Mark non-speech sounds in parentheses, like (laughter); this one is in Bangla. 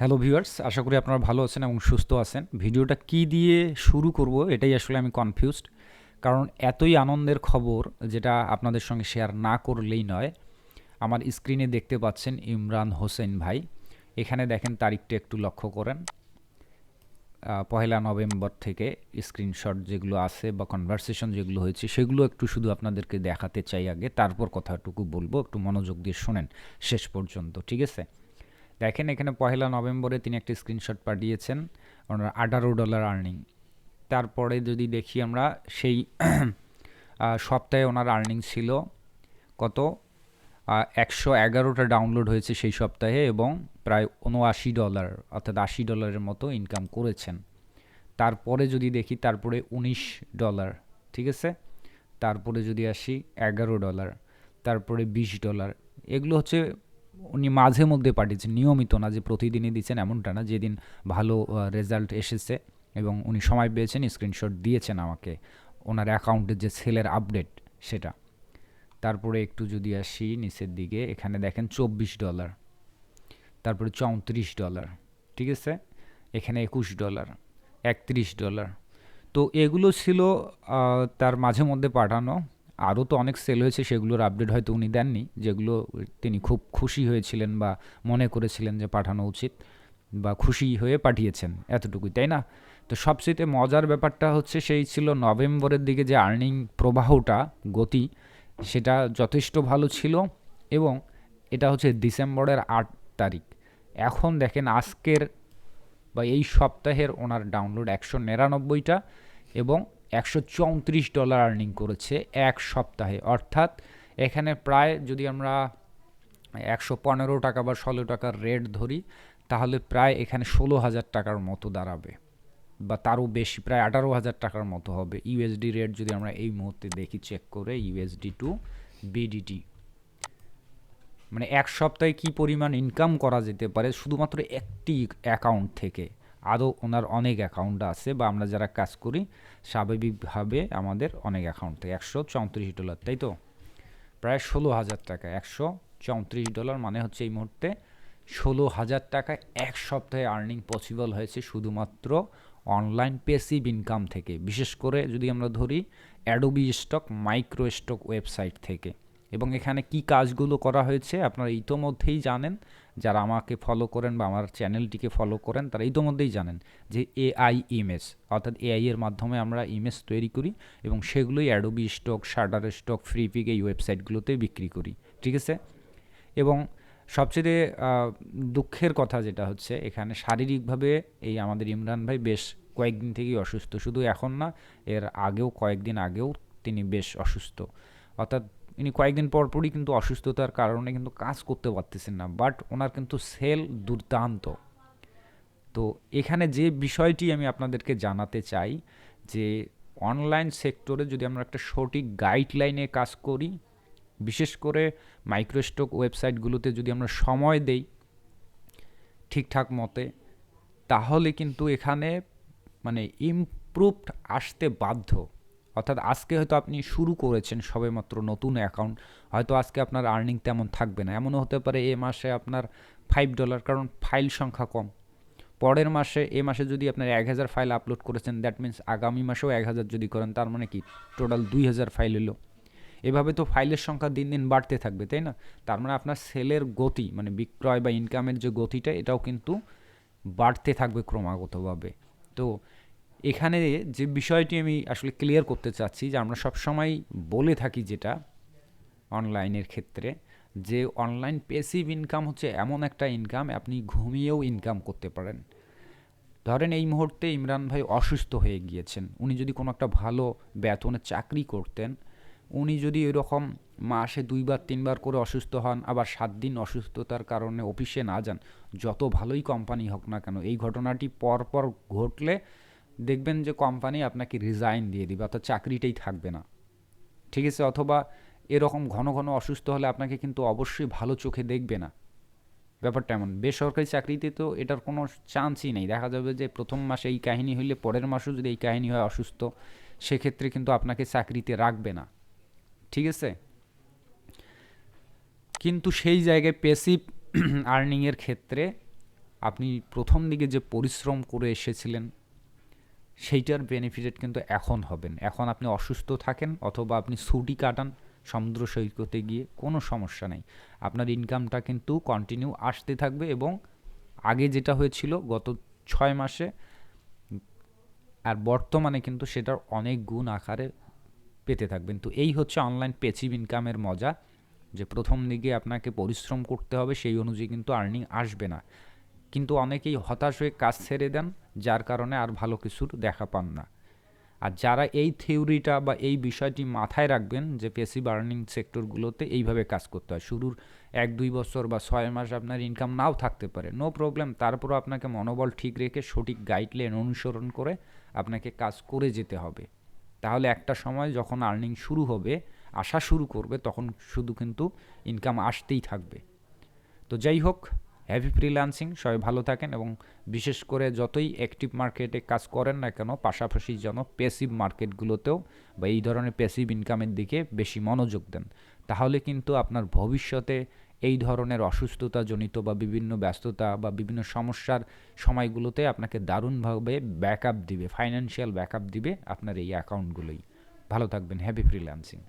হ্যালো ভিউয়ার্স, আশা করি আপনারা ভালো আছেন এবং সুস্থ আছেন। ভিডিওটা কি দিয়ে শুরু করব এটাই আসলে আমি কনফিউজড কারণ এতই আনন্দের খবর যেটা আপনাদের সঙ্গে শেয়ার না করলেই নয়। আমার স্ক্রিনে দেখতে পাচ্ছেন ইমরান হোসেন ভাই। এখানে দেখেন তারিখটা একটু লক্ষ্য করেন। পহেলা নভেম্বর থেকে স্ক্রিনশট যেগুলো আছে বা কনভারসেশন যেগুলো হয়েছে, সেগুলো একটু শুধু আপনাদেরকে দেখাতে চাই আগে। তারপর কথাটুকু বলব, একটু মনোযোগ দিয়ে শোনেন শেষ পর্যন্ত, ঠিক আছে? দেখেন এখানে পহেলা নভেম্বরে তিনি একটি স্ক্রিনশট পাঠিয়েছেন ওনার আঠারো ডলার আর্নিং তারপরে যদি দেখি আমরা সেই (clears throat) সপ্তাহে ওনার আর্নিং ছিল কত? একশো এগারোটা ডাউনলোড হয়েছে সেই সপ্তাহে এবং প্রায় উনআশি ডলার অর্থাৎ আশি ডলারের মতো ইনকাম করেছেন। তারপরে যদি দেখি তারপরে উনিশ ডলার ঠিক আছে? তারপরে যদি আসি এগারো ডলার তারপরে বিশ ডলার এগুলো হচ্ছে উনি মাঝে মধ্যে পাঠিয়েছেন, নিয়মিত না, যে প্রতিদিনই দিচ্ছেন এমনটা না, যেদিন ভালো রেজাল্ট এসেছে এবং উনি সময় পেয়েছেন স্ক্রিনশট দিয়েছেন আমাকে ওনার অ্যাকাউন্টের যে সেলের আপডেট সেটা। তারপরে একটু যদি আসি নিচের দিকে, এখানে দেখেন চব্বিশ ডলার তারপরে চৌত্রিশ ডলার ঠিক আছে? এখানে একুশ ডলার একত্রিশ ডলার তো এগুলো ছিল তার মাঝে মধ্যে পাঠানো। আরও তো অনেক সেল হয়েছে, সেগুলোর আপডেট হয়তো উনি দেননি, যেগুলো তিনি খুব খুশি হয়েছিলেন বা মনে করেছিলেন যে পাঠানো উচিত বা খুশি হয়ে পাঠিয়েছেন এতটুকুই, তাই না? তো সবচেয়ে মজার ব্যাপারটা হচ্ছে সেই ছিল নভেম্বরের দিকে যে আর্নিং প্রবাহটা, গতি, সেটা যথেষ্ট ভালো ছিল এবং এটা হচ্ছে ডিসেম্বরের আট তারিখ। এখন দেখেন আজকের বা এই সপ্তাহের ওনার ডাউনলোড একশো নিরানব্বইটা এবং একশো চৌত্রিশ ডলার আর্নিং করেছে এক সপ্তাহে। অর্থাৎ এখানে প্রায় যদি আমরা একশো পনেরো টাকা বা ষোলো টাকার রেট ধরি, তাহলে প্রায় এখানে ষোলো হাজার টাকার মতো দাঁড়াবে বা তারও বেশি, প্রায় আঠারো হাজার টাকার মতো হবে। ইউএসডি রেট যদি আমরা এই মুহূর্তে দেখি চেক করে ইউএসডি টু বিডিটি মানে এক সপ্তাহে কি পরিমাণ ইনকাম করা যেতে পারে? শুধুমাত্র একটি অ্যাকাউন্ট থেকে। আরও ওনার অনেক অ্যাকাউন্ট আছে বা আমরা যারা কাজ করি, স্বাভাবিকভাবে আমাদের অনেক অ্যাকাউন্ট থেকে। একশো চৌত্রিশ ডলার তাই তো? প্রায় ষোলো হাজার টাকা, একশো চৌত্রিশ ডলার মানে হচ্ছে এই মুহূর্তে ষোলো হাজার টাকা এক সপ্তাহে আর্নিং পসিবল হয়েছে শুধুমাত্র অনলাইন পেসিভ ইনকাম থেকে। বিশেষ করে যদি আমরা ধরি Adobe Stock micro stock website থেকে। এবং এখানে কি কাজগুলো করা হয়েছে আপনারা ইতোমধ্যেই জানেন যারা আমাকে ফলো করেন বা আমার চ্যানেলটিকে ফলো করেন, তারা ইতোমধ্যেই জানেন যে এআই ইমেজ অর্থাৎ এআই এর মাধ্যমে আমরা ইমেজ তৈরি করি এবং সেগুলোই Adobe Stock Shutterstock Freepik এই ওয়েবসাইটগুলোতে বিক্রি করি, ঠিক আছে? এবং সবচেয়ে দুঃখের কথা যেটা হচ্ছে, এখানে শারীরিকভাবে এই আমাদের ইমরান ভাই বেশ কয়েকদিন থেকেই অসুস্থ, শুধু এখন না, এর আগেও কয়েকদিন আগেও তিনি বেশ অসুস্থ। অর্থাৎ ইনি কয়েকদিন পর পরই কিন্তু অসুস্থতার কারণে কিন্তু কাজ করতে পারতেছেন না বাট ওনার কিন্তু সেল দুর্দান্ত। তো এখানে যে বিষয়টি আমি আপনাদেরকে জানাতে চাই, যে অনলাইন সেক্টরে যদি আমরা একটা সঠিক গাইডলাইনে কাজ করি, বিশেষ করে মাইক্রোস্টক ওয়েবসাইটগুলোতে যদি আমরা সময় দেই ঠিকঠাক মতে, তাহলে কিন্তু এখানে মানে ইমপ্রুভড আসতে বাধ্য। অর্থাৎ আজকে হয়তো আপনি শুরু করেছেন সবেমাত্র নতুন অ্যাকাউন্ট হয়তো আজকে আপনার আর্নিং তেমন থাকবে না। এমনও হতে পারে এ মাসে আপনার ফাইভ ডলার কারণ ফাইল সংখ্যা কম। পরের মাসে, এ মাসে যদি আপনার এক হাজার ফাইল আপলোড করেছেন দ্যাট মিন্স আগামী মাসেও এক হাজার যদি করেন, তার মানে কি? টোটাল দুই হাজার ফাইল এলো। এভাবে তো ফাইলের সংখ্যা দিন দিন বাড়তে থাকবে, তাই না? তার মানে আপনার সেলের গতি মানে বিক্রয় বা ইনকামের যে গতিটা, এটাও কিন্তু বাড়তে থাকবে ক্রমাগতভাবে। তো এখানে যে বিষয়টি আমি আসলে ক্লিয়ার করতে চাচ্ছি, যে আমরা সবসময় বলে থাকি যেটা অনলাইনের ক্ষেত্রে, যে অনলাইন পেসিভ ইনকাম হচ্ছে এমন একটা ইনকাম আপনি ঘুমিয়েও ইনকাম করতে পারেন। ধরেন এই মুহূর্তে ইমরান ভাই অসুস্থ হয়ে গিয়েছেন, উনি যদি কোনো একটা ভালো বেতনে চাকরি করতেন, উনি যদি এরকম মাসে দুইবার, তিনবার করে অসুস্থ হন, আবার সাত দিন অসুস্থতার কারণে অফিসে না যান, যত ভালোই কোম্পানি হোক না কেন, এই ঘটনাটি পরপর ঘটলে দেখবেন যে কোম্পানি আপনাকে রিজাইন দিয়ে দিবে, অর্থাৎ চাকরিটাই থাকবে না। ঠিক আছে? অথবা এরকম ঘন ঘন অসুস্থ হলে আপনাকে কিন্তু অবশ্যই ভালো চোখে দেখবে না। ব্যাপারটা এমন। বেসরকারি চাকরিতে তো এটার কোনো চান্সই নেই। দেখা যাবে যে প্রথম মাসে এই কাহিনী হইলে পরের মাসেও যদি এই কাহিনী হয় অসুস্থ, সেক্ষেত্রে কিন্তু আপনাকে চাকরিতে রাখবে না। ঠিক আছে? কিন্তু সেই জায়গায় পেসিভ আর্নিংয়ের (clears throat) ক্ষেত্রে আপনি প্রথম দিকে যে পরিশ্রম করে এসেছিলেন সেইটার বেনিফিটেড কিন্তু এখন হবেন। এখন আপনি অসুস্থ থাকেন অথবা আপনি ছুটি কাটান সমুদ্র সৈকতে গিয়ে, কোনো সমস্যা নেই। আপনার ইনকামটা কিন্তু কন্টিনিউ আসতে থাকবে এবং আগে যেটা হয়েছিল গত ছয় মাসে, আর বর্তমানে কিন্তু সেটার অনেক গুণ আকারে পেতে থাকবেন। তো এই হচ্ছে অনলাইন পেসিভ ইনকামের মজা, যে প্রথম দিকে আপনাকে পরিশ্রম করতে হবে, সেই অনুযায়ী কিন্তু আর্নিং আসবে না। কিন্তু অনেকেই হতাশ হয়ে কাজ ছেড়ে দেন, যার কারণে আর ভালো কিছুর দেখা পান না। আর যারা এই থিওরিটা বা এই বিষয়টি মাথায় রাখবেন যে পেসিভ আর্নিং সেক্টরগুলোতে এইভাবে কাজ করতে হয়, শুরুর এক, দুই বছর বা ছয় মাস আপনার ইনকাম নাও থাকতে পারে নো প্রবলেম তারপরও আপনাকে মনোবল ঠিক রেখে সঠিক গাইডলাইন অনুসরণ করে আপনাকে কাজ করে যেতে হবে। তাহলে একটা সময় যখন আর্নিং শুরু হবে আসা শুরু করবে, তখন শুধু কিন্তু ইনকাম আসতেই থাকবে। তো যাই হোক হ্যাভি ফ্রিল্যান্সিং সবাই ভালো থাকেন এবং বিশেষ করে যতই অ্যাক্টিভ মার্কেটে কাজ করেন না কেন, পাশাপাশি যেন পেসিভ মার্কেটগুলোতেও বা এই ধরনের পেসিভ ইনকামের দিকে বেশি মনোযোগ দেন। তাহলে কিন্তু আপনার ভবিষ্যতে এই ধরনের অসুস্থতাজনিত বা বিভিন্ন ব্যস্ততা বা বিভিন্ন সমস্যার সময়গুলোতে আপনাকে দারুণভাবে ব্যাকআপ দিবে ফাইন্যান্সিয়াল ব্যাকআপ দিবে আপনার এই অ্যাকাউন্টগুলোই ভালো থাকবেন হ্যাপি ফ্রিল্যান্সিং